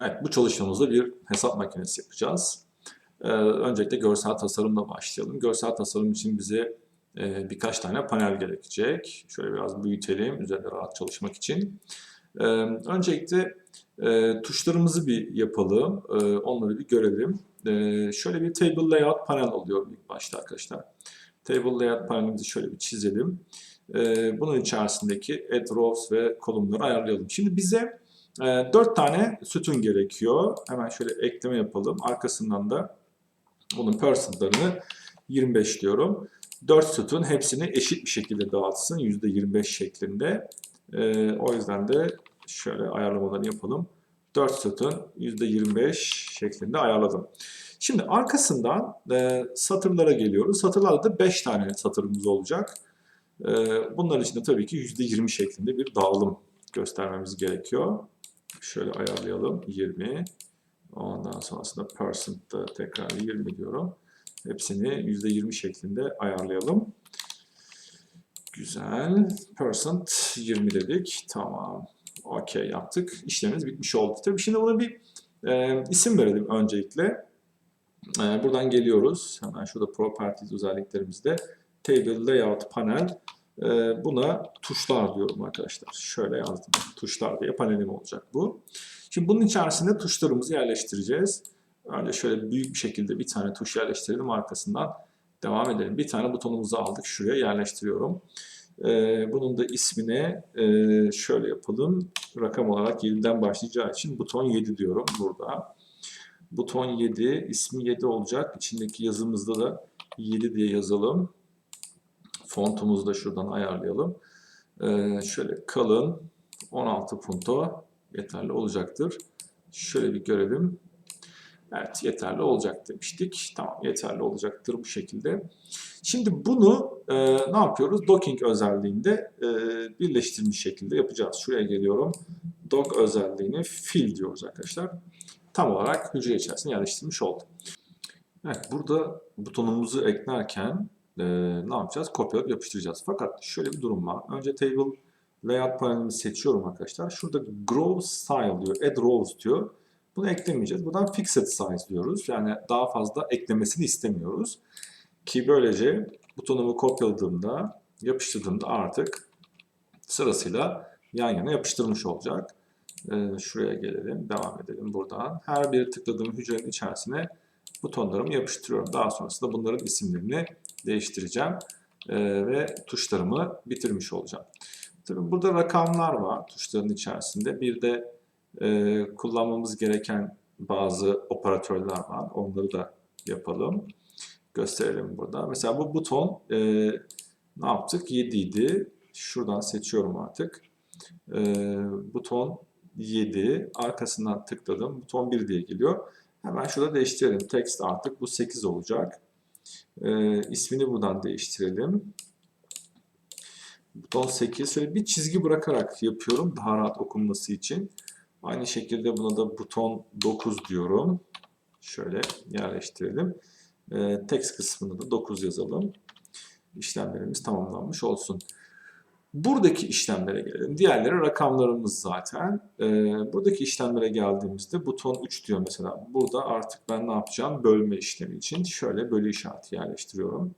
Evet, bu çalışmamızda bir hesap makinesi yapacağız. Ee, öncelikle görsel tasarımla başlayalım. Görsel tasarım için bize e, birkaç tane panel gerekecek. Şöyle biraz büyütelim, üzerinde rahat çalışmak için. Ee, öncelikle e, tuşlarımızı bir yapalım, e, onları bir görelim. E, şöyle bir table layout panel oluyor ilk başta arkadaşlar. Table layout panelimizi şöyle bir çizelim. E, bunun içerisindeki add rows ve kolumları ayarlayalım. Şimdi bize e, 4 tane sütun gerekiyor. Hemen şöyle ekleme yapalım. Arkasından da bunun percentlarını 25 diyorum. 4 sütun hepsini eşit bir şekilde dağıtsın. %25 şeklinde. E, o yüzden de şöyle ayarlamalarını yapalım. 4 sütun %25 şeklinde ayarladım. Şimdi arkasından e, satırlara geliyoruz. Satırlarda da 5 tane satırımız olacak. E, bunların içinde tabii ki %20 şeklinde bir dağılım göstermemiz gerekiyor. Şöyle ayarlayalım. 20. Ondan sonrasında percent'ta tekrar 20 diyorum. Hepsini %20 şeklinde ayarlayalım. Güzel. Percent 20 dedik. Tamam. Okey yaptık. İşlemimiz bitmiş oldu. Tabii şimdi buna bir e, isim verelim öncelikle. E, buradan geliyoruz. Hemen şurada properties özelliklerimizde table layout panel. E, buna tuşlar diyorum arkadaşlar. Şöyle yazdım. Tuşlar diye panelim olacak bu. Şimdi bunun içerisinde tuşlarımızı yerleştireceğiz. Önce şöyle büyük bir şekilde bir tane tuş yerleştirelim. Arkasından devam edelim. Bir tane butonumuzu aldık. Şuraya yerleştiriyorum. Ee, bunun da ismine şöyle yapalım. Rakam olarak 7'den başlayacağı için buton 7 diyorum burada. Buton 7, ismi 7 olacak. İçindeki yazımızda da 7 diye yazalım. Fontumuzu da şuradan ayarlayalım. Ee, şöyle kalın 16 punto yeterli olacaktır. Şöyle bir görelim. Evet yeterli olacak demiştik. Tamam yeterli olacaktır bu şekilde. Şimdi bunu e, ne yapıyoruz? Docking özelliğinde e, birleştirilmiş şekilde yapacağız. Şuraya geliyorum. Dock özelliğini fill diyoruz arkadaşlar. Tam olarak hücre içerisine yerleştirmiş oldum. Evet burada butonumuzu eklerken e, ne yapacağız? Kopyalayıp yapıştıracağız. Fakat şöyle bir durum var. Önce table layout panelini seçiyorum arkadaşlar. Şurada grow style diyor. Add rows diyor. Bunu eklemeyeceğiz. Buradan fixed size diyoruz. Yani daha fazla eklemesini istemiyoruz. Ki böylece butonumu kopyaladığımda, yapıştırdığımda artık sırasıyla yan yana yapıştırmış olacak. Ee, şuraya gelelim, devam edelim buradan. Her bir tıkladığım hücrenin içerisine butonlarımı yapıştırıyorum. Daha sonrasında bunların isimlerini değiştireceğim. Ee, ve tuşlarımı bitirmiş olacağım. Tabii burada rakamlar var tuşların içerisinde. Bir de e, kullanmamız gereken bazı operatörler var. Onları da yapalım. Gösterelim burada. Mesela bu buton e, ne yaptık? 7 idi. Şuradan seçiyorum artık. E, buton 7. Arkasından tıkladım. Buton 1 diye geliyor. Hemen şurada değiştirelim. Text artık bu 8 olacak. E, ismini buradan değiştirelim. Buton 8. Şöyle bir çizgi bırakarak yapıyorum. Daha rahat okunması için. Aynı şekilde buna da buton 9 diyorum. Şöyle yerleştirelim. E, text kısmında da 9 yazalım. İşlemlerimiz tamamlanmış olsun. Buradaki işlemlere gelelim. Diğerleri rakamlarımız zaten. E, buradaki işlemlere geldiğimizde buton 3 diyor mesela. Burada artık ben ne yapacağım? Bölme işlemi için şöyle bölü işareti yerleştiriyorum.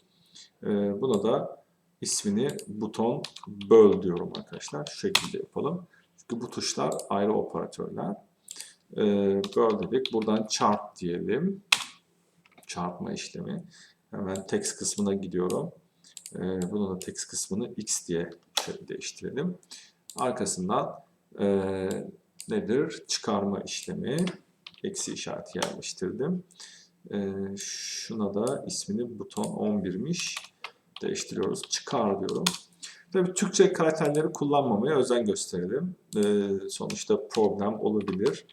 E, buna da ismini buton böl diyorum arkadaşlar. Şu şekilde yapalım. Çünkü bu tuşlar ayrı operatörler. Ee, böl dedik. Buradan çarp diyelim. Çarpma işlemi. Hemen text kısmına gidiyorum. Ee, bunun da text kısmını x diye şöyle değiştirelim. Arkasından e, nedir? Çıkarma işlemi. Eksi işareti yerleştirdim. Ee, şuna da ismini buton 11'miş. Değiştiriyoruz. Çıkar diyorum. Tabii Türkçe karakterleri kullanmamaya özen gösterelim. Ee, sonuçta problem olabilir.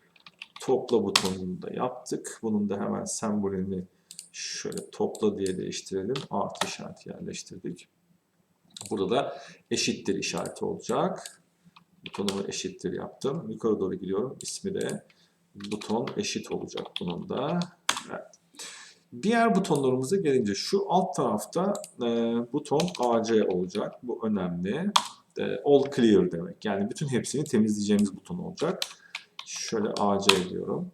Topla butonunu da yaptık. Bunun da hemen sembolünü şöyle topla diye değiştirelim. Artı işareti yerleştirdik. Burada da eşittir işareti olacak. Butonumu eşittir yaptım. Yukarı doğru gidiyorum. İsmi de buton eşit olacak bunun da. Evet. Diğer butonlarımıza gelince şu alt tarafta e, buton AC olacak. Bu önemli. E, all clear demek. Yani bütün hepsini temizleyeceğimiz buton olacak. Şöyle AC diyorum.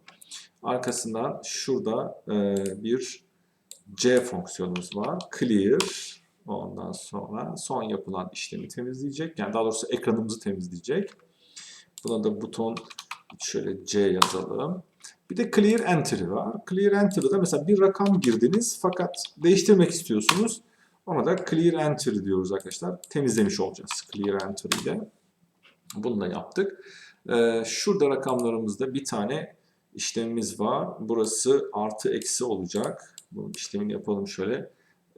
Arkasından şurada e, bir C fonksiyonumuz var. Clear. Ondan sonra son yapılan işlemi temizleyecek. Yani daha doğrusu ekranımızı temizleyecek. Buna da buton şöyle C yazalım. Bir de clear enter var. Clear enter'da mesela bir rakam girdiniz fakat değiştirmek istiyorsunuz. Ona da clear enter diyoruz arkadaşlar. Temizlemiş olacağız clear enter ile. Bunu da yaptık. Ee, şurada rakamlarımızda bir tane işlemimiz var. Burası artı eksi olacak. Bu işlemini yapalım şöyle.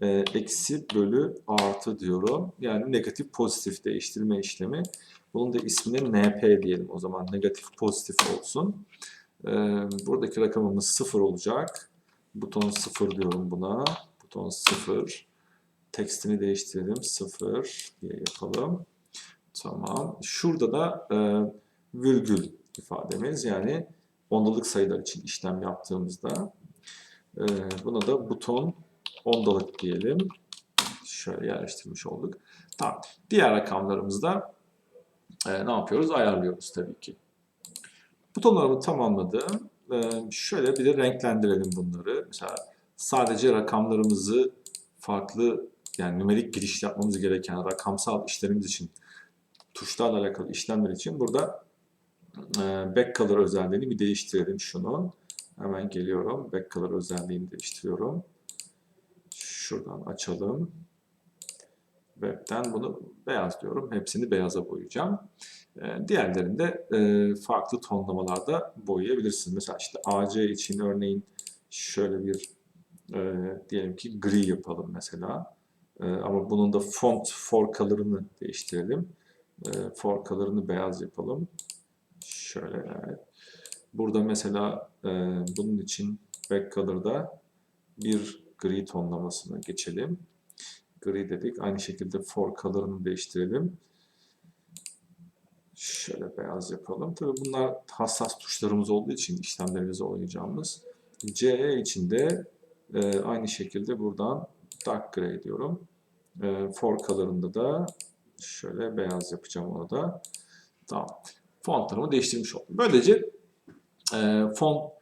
Ee, eksi bölü artı diyorum. Yani negatif pozitif değiştirme işlemi. Bunun da ismine NP diyelim o zaman. Negatif pozitif olsun. Ee, buradaki rakamımız 0 olacak. Buton 0 diyorum buna. Buton 0. Tekstini değiştirelim. 0 diye yapalım. Tamam. Şurada da e, virgül ifademiz yani ondalık sayılar için işlem yaptığımızda e, buna da buton ondalık diyelim. Şöyle yerleştirmiş olduk. Tamam. Diğer rakamlarımızda e, ne yapıyoruz? Ayarlıyoruz tabii ki. Butonlarımı tamamladım. E, şöyle bir de renklendirelim bunları. Mesela sadece rakamlarımızı farklı yani numerik giriş yapmamız gereken rakamsal işlerimiz için tuşlarla alakalı işlemler için burada e, back color özelliğini bir değiştirelim şunun. Hemen geliyorum. Back color özelliğini değiştiriyorum. Şuradan açalım. Web'den bunu beyaz diyorum. Hepsini beyaza boyayacağım. E, diğerlerini de e, farklı tonlamalarda boyayabilirsiniz. Mesela işte AC için örneğin şöyle bir e, diyelim ki gri yapalım mesela. E, ama bunun da font for color'ını değiştirelim. E, for color'ını beyaz yapalım. Şöyle evet. Burada mesela e, bunun için back color'da bir gri tonlamasına geçelim. Gri dedik. Aynı şekilde for color'ını değiştirelim. Şöyle beyaz yapalım. Tabii bunlar hassas tuşlarımız olduğu için işlemlerimizi oynayacağımız. CE için de e, aynı şekilde buradan dark gray diyorum. E, for color'ında da şöyle beyaz yapacağım onu da. Tamam. Fontlarımı değiştirmiş oldum. Böylece e, font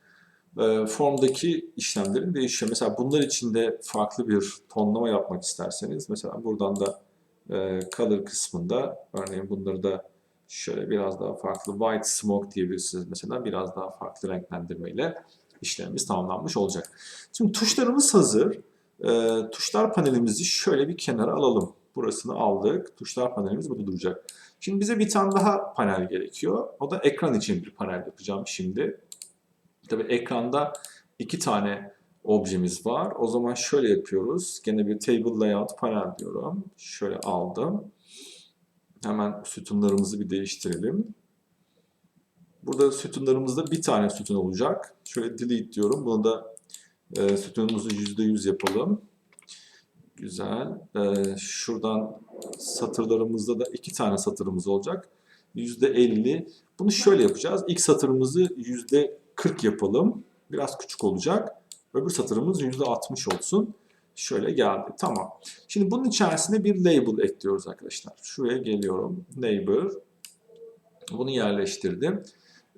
formdaki işlemlerin değişiyor. Mesela bunlar için de farklı bir tonlama yapmak isterseniz mesela buradan da e, color kısmında örneğin bunları da şöyle biraz daha farklı white smoke diyebilirsiniz mesela biraz daha farklı renklendirmeyle işlemimiz tamamlanmış olacak. Şimdi tuşlarımız hazır. Tuşlar panelimizi şöyle bir kenara alalım. Burasını aldık. Tuşlar panelimiz burada duracak. Şimdi bize bir tane daha panel gerekiyor. O da ekran için bir panel yapacağım şimdi. Tabii ekranda iki tane objemiz var. O zaman şöyle yapıyoruz. Gene bir table layout panel diyorum. Şöyle aldım. Hemen sütunlarımızı bir değiştirelim. Burada sütunlarımızda bir tane sütun olacak. Şöyle delete diyorum. Bunu da e, sütunumuzu %100 yapalım. Güzel. Ee, şuradan satırlarımızda da iki tane satırımız olacak. %50. Bunu şöyle yapacağız. İlk satırımızı %40 yapalım. Biraz küçük olacak. Öbür satırımız %60 olsun. Şöyle geldi. Tamam. Şimdi bunun içerisine bir label ekliyoruz arkadaşlar. Şuraya geliyorum. Neighbor. Bunu yerleştirdim.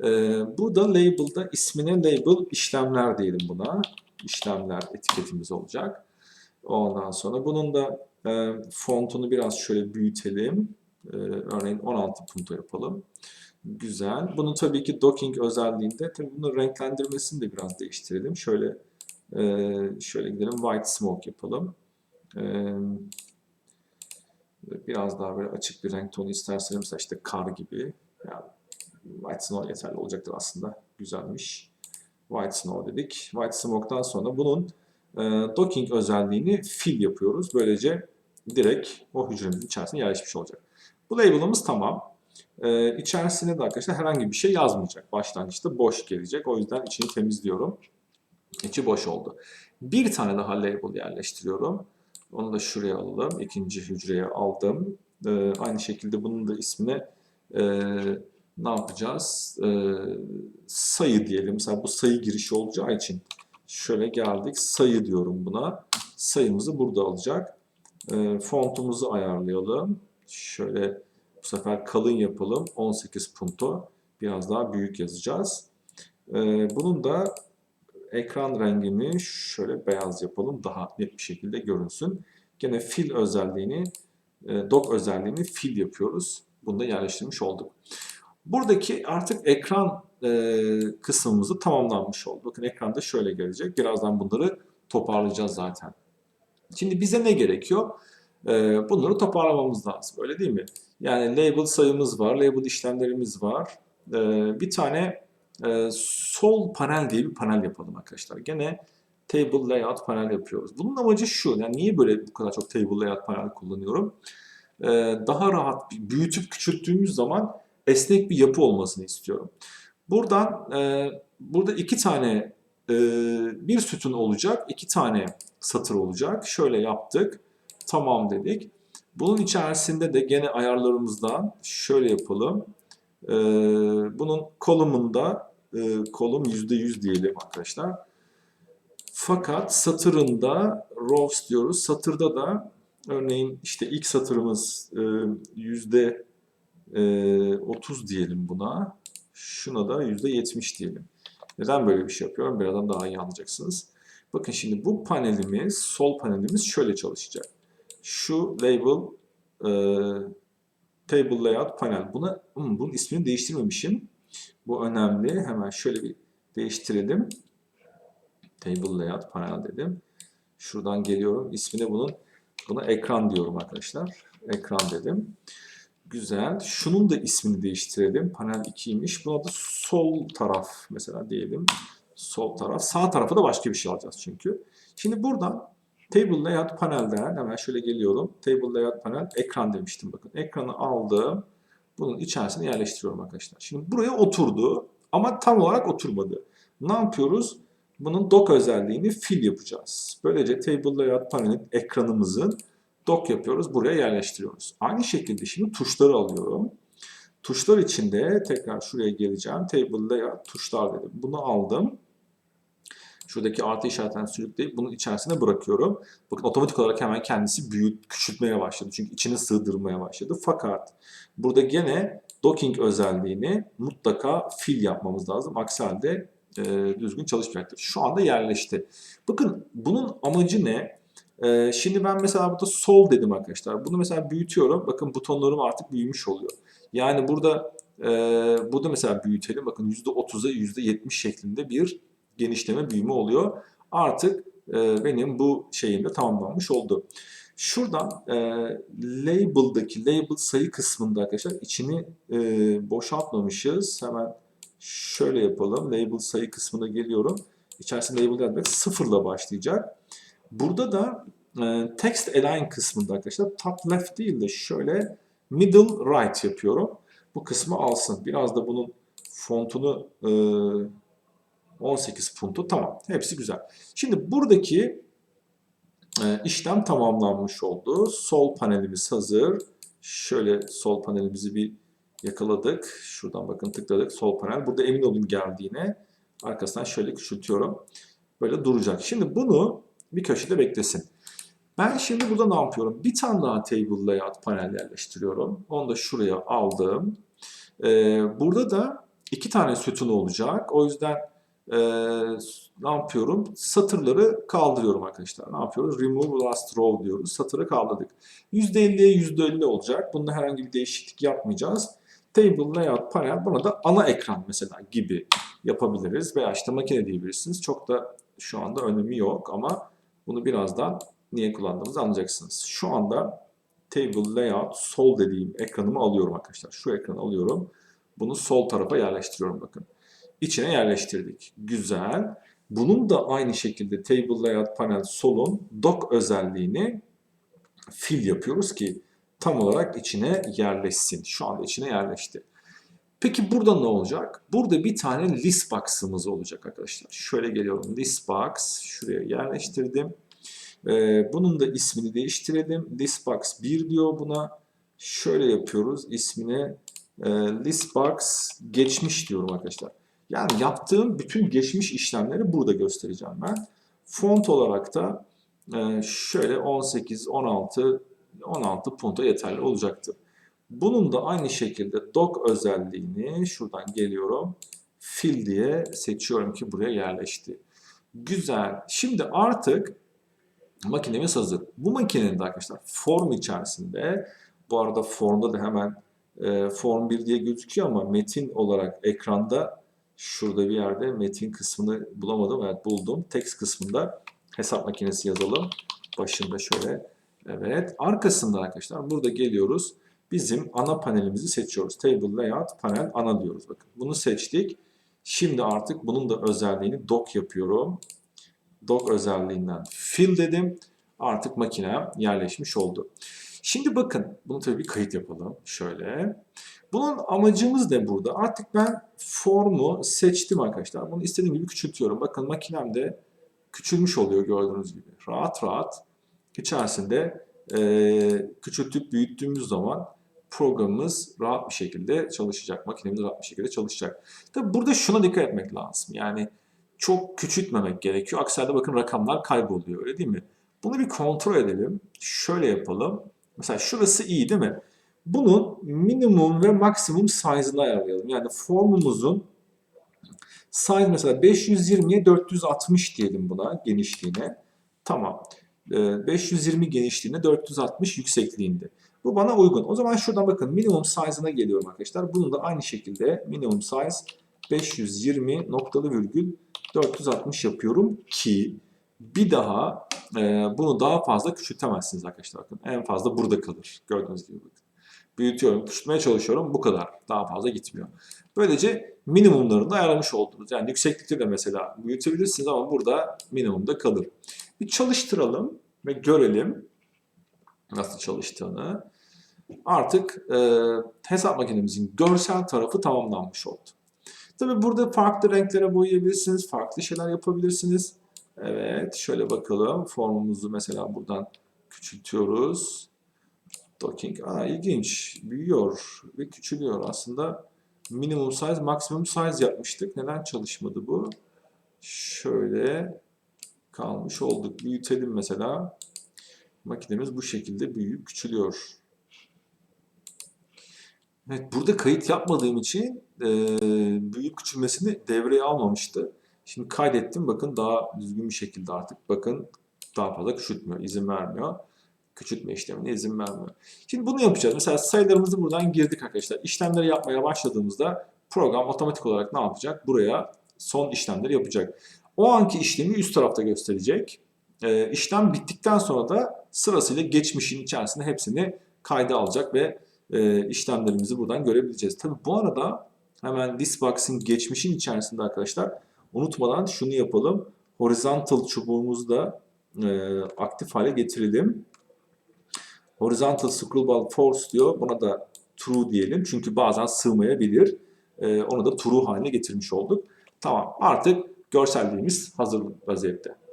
Ee, burada label'da ismine label işlemler diyelim buna. İşlemler etiketimiz olacak. Ondan sonra bunun da e, fontunu biraz şöyle büyütelim. E, örneğin 16 punto yapalım. Güzel. Bunu tabii ki docking özelliğinde tabii bunun renklendirmesini de biraz değiştirelim. Şöyle e, şöyle gidelim. White smoke yapalım. E, biraz daha böyle açık bir renk tonu isterseniz mesela işte kar gibi. Yani white snow yeterli olacaktır aslında. Güzelmiş. White snow dedik. White smoke'dan sonra bunun e, docking özelliğini fill yapıyoruz. Böylece direkt o hücremizin içerisine yerleşmiş olacak. Bu label'ımız tamam. E, içerisine de arkadaşlar herhangi bir şey yazmayacak. Başlangıçta boş gelecek. O yüzden içini temizliyorum. İçi boş oldu. Bir tane daha label yerleştiriyorum. Onu da şuraya alalım. İkinci hücreye aldım. E, aynı şekilde bunun da ismine e, ne yapacağız? E, sayı diyelim. Mesela bu sayı girişi olacağı için şöyle geldik. Sayı diyorum buna. Sayımızı burada alacak. E, fontumuzu ayarlayalım. Şöyle bu sefer kalın yapalım. 18 punto. Biraz daha büyük yazacağız. Ee, bunun da ekran rengini şöyle beyaz yapalım. Daha net bir şekilde görünsün. Gene fill özelliğini, e, dock özelliğini fill yapıyoruz. Bunu da yerleştirmiş olduk. Buradaki artık ekran e, kısmımızı tamamlanmış oldu. Bakın ekranda şöyle gelecek. Birazdan bunları toparlayacağız zaten. Şimdi bize ne gerekiyor? E, bunları toparlamamız lazım. Öyle değil mi? Yani label sayımız var, label işlemlerimiz var. E, bir tane e, sol panel diye bir panel yapalım arkadaşlar. Gene table layout panel yapıyoruz. Bunun amacı şu. Yani niye böyle bu kadar çok table layout panel kullanıyorum? E, daha rahat büyütüp küçülttüğümüz zaman esnek bir yapı olmasını istiyorum. Buradan e, burada iki tane e, bir sütun olacak, iki tane satır olacak. Şöyle yaptık. Tamam dedik. Bunun içerisinde de gene ayarlarımızdan şöyle yapalım. E, bunun kolumunda e, kolum %100 diyelim arkadaşlar. Fakat satırında rows diyoruz. Satırda da örneğin işte ilk satırımız e, yüzde e, 30 diyelim buna. Şuna da yüzde 70 diyelim. Neden böyle bir şey yapıyorum? Birazdan daha iyi anlayacaksınız. Bakın şimdi bu panelimiz, sol panelimiz şöyle çalışacak. Şu label e, table layout panel. Buna hmm, bunun ismini değiştirmemişim. Bu önemli. Hemen şöyle bir değiştirelim. Table layout panel dedim. Şuradan geliyorum. İsmini bunun buna ekran diyorum arkadaşlar. Ekran dedim. Güzel. Şunun da ismini değiştirelim. Panel 2'ymiş. Buna da sol taraf mesela diyelim. Sol taraf. Sağ tarafı da başka bir şey alacağız çünkü. Şimdi buradan Table Layout panelden hemen şöyle geliyorum. Table Layout panel ekran demiştim bakın. Ekranı aldım. Bunun içerisine yerleştiriyorum arkadaşlar. Şimdi buraya oturdu ama tam olarak oturmadı. Ne yapıyoruz? Bunun dock özelliğini fill yapacağız. Böylece Table Layout panelin ekranımızın dock yapıyoruz. Buraya yerleştiriyoruz. Aynı şekilde şimdi tuşları alıyorum. Tuşlar içinde tekrar şuraya geleceğim. Table Layout tuşlar dedim. Bunu aldım. Şuradaki artı işaretini sürükleyip bunun içerisine bırakıyorum. Bakın otomatik olarak hemen kendisi büyüt, küçültmeye başladı. Çünkü içine sığdırmaya başladı. Fakat burada gene docking özelliğini mutlaka fill yapmamız lazım. Aksi halde e, düzgün çalışmayacaktır. Şu anda yerleşti. Bakın bunun amacı ne? E, şimdi ben mesela burada sol dedim arkadaşlar. Bunu mesela büyütüyorum. Bakın butonlarım artık büyümüş oluyor. Yani burada e, burada mesela büyütelim. Bakın %30'a %70 şeklinde bir genişleme büyüme oluyor. Artık e, benim bu şeyim de tamamlanmış oldu. Şuradan e, label'daki label sayı kısmında arkadaşlar içini e, boşaltmamışız. Hemen şöyle yapalım. Label sayı kısmına geliyorum. İçerisinde label yazmak sıfırla başlayacak. Burada da e, text align kısmında arkadaşlar top left değil de şöyle middle right yapıyorum. Bu kısmı alsın. Biraz da bunun fontunu e, 18 puntu tamam. Hepsi güzel. Şimdi buradaki e, işlem tamamlanmış oldu. Sol panelimiz hazır. Şöyle sol panelimizi bir yakaladık. Şuradan bakın tıkladık. Sol panel. Burada emin olun geldiğine. Arkasından şöyle küçültüyorum. Böyle duracak. Şimdi bunu bir köşede beklesin. Ben şimdi burada ne yapıyorum? Bir tane daha table layout panel yerleştiriyorum. Onu da şuraya aldım. Ee, burada da iki tane sütun olacak. O yüzden e, ne yapıyorum? Satırları kaldırıyorum arkadaşlar. Ne yapıyoruz? Remove last row diyoruz. Satırı kaldırdık. %50'ye %50 olacak. Bunda herhangi bir değişiklik yapmayacağız. Table Layout panel buna da ana ekran mesela gibi yapabiliriz. Veya işte makine diyebilirsiniz. Çok da şu anda önemi yok ama bunu birazdan niye kullandığımızı anlayacaksınız. Şu anda Table Layout sol dediğim ekranımı alıyorum arkadaşlar. Şu ekranı alıyorum. Bunu sol tarafa yerleştiriyorum bakın içine yerleştirdik. Güzel. Bunun da aynı şekilde Table Layout Panel solun dock özelliğini fill yapıyoruz ki tam olarak içine yerleşsin. Şu anda içine yerleşti. Peki burada ne olacak? Burada bir tane list box'ımız olacak arkadaşlar. Şöyle geliyorum. List box. Şuraya yerleştirdim. Ee, bunun da ismini değiştirelim. List box 1 diyor buna. Şöyle yapıyoruz. İsmine e, list box geçmiş diyorum arkadaşlar. Yani yaptığım bütün geçmiş işlemleri burada göstereceğim ben. Font olarak da e, şöyle 18, 16, 16 punto yeterli olacaktır. Bunun da aynı şekilde dock özelliğini şuradan geliyorum. Fill diye seçiyorum ki buraya yerleşti. Güzel. Şimdi artık makinemiz hazır. Bu makinenin de arkadaşlar form içerisinde bu arada formda da hemen e, form 1 diye gözüküyor ama metin olarak ekranda şurada bir yerde metin kısmını bulamadım. Evet buldum. Text kısmında hesap makinesi yazalım. Başında şöyle. Evet. Arkasında arkadaşlar burada geliyoruz. Bizim ana panelimizi seçiyoruz. Table Layout Panel ana diyoruz. Bakın bunu seçtik. Şimdi artık bunun da özelliğini dock yapıyorum. Dock özelliğinden fill dedim. Artık makine yerleşmiş oldu. Şimdi bakın bunu tabii bir kayıt yapalım. Şöyle. Bunun amacımız ne burada? Artık ben formu seçtim arkadaşlar. Bunu istediğim gibi küçültüyorum. Bakın makinemde küçülmüş oluyor gördüğünüz gibi. Rahat rahat içerisinde e, küçültüp büyüttüğümüz zaman programımız rahat bir şekilde çalışacak. Makinemiz rahat bir şekilde çalışacak. Tabi burada şuna dikkat etmek lazım. Yani çok küçültmemek gerekiyor. Aksi halde bakın rakamlar kayboluyor öyle değil mi? Bunu bir kontrol edelim. Şöyle yapalım. Mesela şurası iyi değil mi? Bunun minimum ve maksimum size'ını ayarlayalım. Yani formumuzun size mesela 520'ye 460 diyelim buna genişliğine. Tamam. Ee, 520 genişliğine 460 yüksekliğinde. Bu bana uygun. O zaman şuradan bakın minimum size'ına geliyorum arkadaşlar. Bunun da aynı şekilde minimum size 520 noktalı virgül 460 yapıyorum ki bir daha e, bunu daha fazla küçültemezsiniz arkadaşlar. Bakın en fazla burada kalır. Gördüğünüz gibi bakın. Büyütüyorum, küçültmeye çalışıyorum. Bu kadar. Daha fazla gitmiyor. Böylece minimumlarını da ayarlamış oldunuz. Yani yükseklikte de mesela büyütebilirsiniz ama burada minimumda kalır. Bir çalıştıralım ve görelim nasıl çalıştığını. Artık e, hesap makinemizin görsel tarafı tamamlanmış oldu. Tabi burada farklı renklere boyayabilirsiniz, farklı şeyler yapabilirsiniz. Evet, şöyle bakalım. Formumuzu mesela buradan küçültüyoruz. Docking, aa ilginç. Büyüyor ve küçülüyor. Aslında minimum size, maksimum size yapmıştık. Neden çalışmadı bu? Şöyle kalmış olduk. Büyütelim mesela. Makinemiz bu şekilde büyüyüp küçülüyor. Evet, burada kayıt yapmadığım için e, büyük küçülmesini devreye almamıştı. Şimdi kaydettim. Bakın daha düzgün bir şekilde artık bakın daha fazla küçültmüyor. izin vermiyor. Küçültme işlemine izin vermiyor. Şimdi bunu yapacağız. Mesela sayılarımızı buradan girdik arkadaşlar. İşlemleri yapmaya başladığımızda program otomatik olarak ne yapacak? Buraya son işlemleri yapacak. O anki işlemi üst tarafta gösterecek. E, işlem bittikten sonra da sırasıyla geçmişin içerisinde hepsini kayda alacak ve e, işlemlerimizi buradan görebileceğiz. Tabi bu arada hemen Thisbox'ın geçmişin içerisinde arkadaşlar unutmadan şunu yapalım. Horizontal çubuğumuzu da e, aktif hale getirelim. Horizontal Scrollball Force diyor. Buna da true diyelim. Çünkü bazen sığmayabilir. E, onu da true haline getirmiş olduk. Tamam artık görselliğimiz hazır vaziyette.